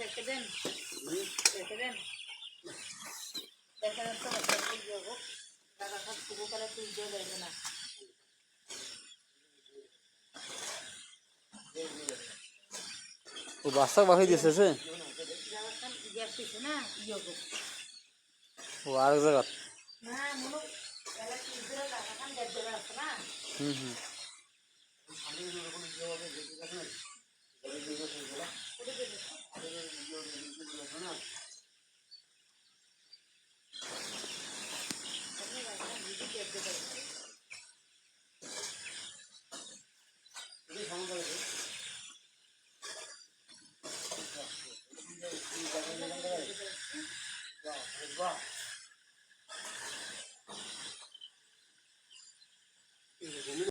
দেখে দেন। দেখে দেন। দেখে দেন বাচ্চা তুই যাব টাকা সব শুরু তুই যে না। ও বাচ্চা বাকি দিয়েছে সে? ও আরেক জায়গা না এলা কি ধরে টাকা খান দেড় দেবে আসছে না। হুম হুম। Wow.